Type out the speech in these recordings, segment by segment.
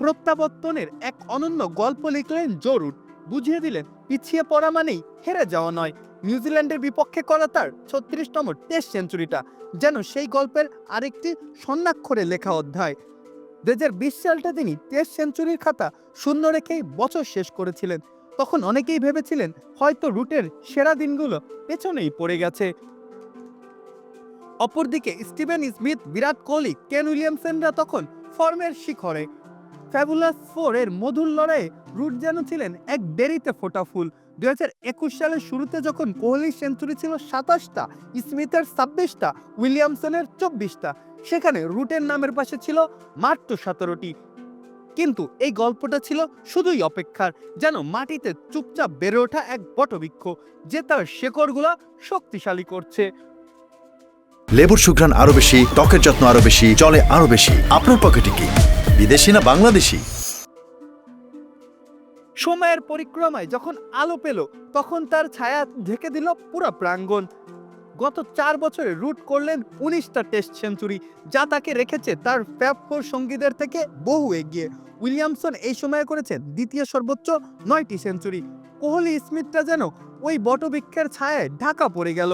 প্রত্যাবর্তনের এক অনন্য গল্প লিখলেন জরুর। বুঝিয়ে দিলেন, পিছিয়ে পড়া মানেই হেরে যাওয়া নয়। নিউজিল্যান্ডের বিপক্ষে করা তার ছত্রিশতম টেস্ট সেঞ্চুরিটা, যেন সেই গল্পের আরেকটি স্বর্ণাক্ষরে লেখা অধ্যায়। দু হাজার বিশ সালটা তিনি টেস্ট সেঞ্চুরির খাতা শূন্য রেখেই বছর শেষ করেছিলেন। তখন অনেকেই ভেবেছিলেন, হয়তো রুটের সেরা দিনগুলো পেছনেই পড়ে গেছে। অপরদিকে স্টিভেন স্মিথ, বিরাট কোহলি, কেন উইলিয়ামসনরা তখন ফর্মের শিখরে ফ্যাবুলাস ফোর এর মধুর লড়াইয়ে রুট যেন ছিলেন এক দেরিতে ফোটা ফুল। দুই হাজার একুশ সালের শুরুতে যখন কোহলির সেঞ্চুরি ছিল সাতাশটা, স্মিথের ছাব্বিশটা, উইলিয়ামসনের চব্বিশটা, সেখানে রুটের নামের পাশে ছিল মাত্র সতেরোটি। কিন্তু এই গল্পটা ছিল শুধুই অপেক্ষার, যেন মাটিতে চুপচাপ বেড়ে ওঠা এক বটবৃক্ষ, যে তার শেকড়গুলা শক্তিশালী করছে। লেবুর সুঘ্রাণ আরও বেশি, ত্বকের যত্ন আরও বেশি চলে আরও বেশি। আপনার পকেটে কি? বিদেশি না বাংলাদেশি? সময়ের পরিক্রমায় যখন আলো পেল, তখন তার ছায়া ঢেকে দিল পুরো প্রাঙ্গণ। গত চার বছরে রুট করলেন উনিশটা টেস্ট সেঞ্চুরি, যা তাকে রেখেছে তার ফ্যাপফোর সঙ্গীদের থেকে বহু এগিয়ে। উইলিয়ামসন এই সময়ে করেছেন দ্বিতীয় সর্বোচ্চ নয়টি সেঞ্চুরি। কোহলি স্মিথটা যেন ওই বটবৃক্ষের ছায়ায় ঢাকা পড়ে গেল।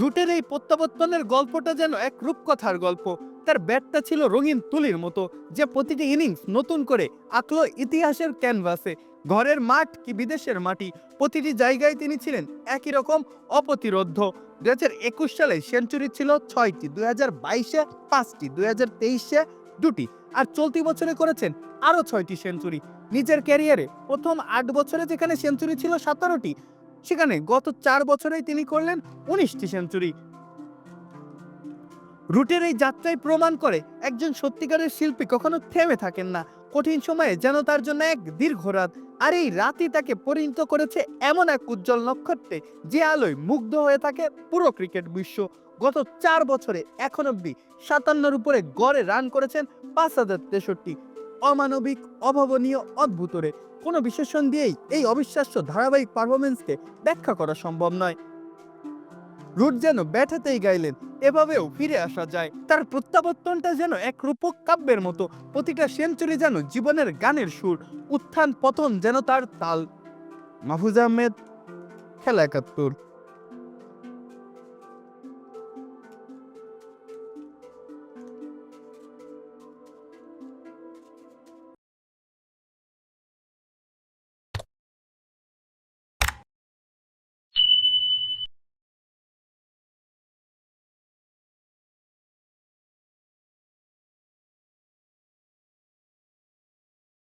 রুটের এই প্রত্যাবর্তনের গল্পটা যেন এক রূপকথার গল্প। তার ব্যাটটা ছিল রঙিন তুলির মতো, যে প্রতিটি ইনিংস নতুন করে আঁকলো ইতিহাসের ক্যানভাসে। ঘরের মাঠ কি বিদেশের মাটি, প্রতিটি জায়গায় তিনি ছিলেন একই রকম অপ্রতিরোধ্য। দু হাজার একুশ সালে সেঞ্চুরি ছিল ছয়টি দুই হাজার বাইশে পাঁচটি দুই হাজার তেইশে দুটি, আর চলতি বছরে করেছেন আরও ছয়টি সেঞ্চুরি। নিজের ক্যারিয়ারে প্রথম আট বছরে যেখানে সেঞ্চুরি ছিল সতেরোটি, সেখানে গত চার বছরেই তিনি করলেন উনিশটি সেঞ্চুরি। রুটের এই যাত্রায় প্রমাণ করে একজন সত্যিকারের শিল্পী কখনো থেমে থাকেন না। কঠিন সময়ে যেন তার জন্য এক দীর্ঘ রাত, আর এই রাতই তাকে পরিণত করেছে এমন এক উজ্জ্বল নক্ষত্রে যে আলোয় মুগ্ধ হয়ে থাকে পুরো ক্রিকেট বিশ্ব। গত চার বছরে এখন অব্দি সাতান্নর উপরে গড়ে রান করেছেন পাঁচ হাজার তেষট্টি। অমানবিক, অভাবনীয় অদ্ভুত রে কোনো বিশেষণ দিয়েই এই অবিশ্বাস্য ধারাবাহিক পারফরমেন্সকে ব্যাখ্যা করা সম্ভব নয়। রুট যেন ব্যাটাতেই গাইলেন এভাবেও ফিরে আসা যায়। তার প্রত্যাবর্তনটা যেন এক রূপক কাব্যের মতো, প্রতিটা সেঞ্চুরি যেন জীবনের গানের সুর, উত্থান পতন যেন তার তাল। মাহফুজ আহমেদ, খেলা একাত্তর।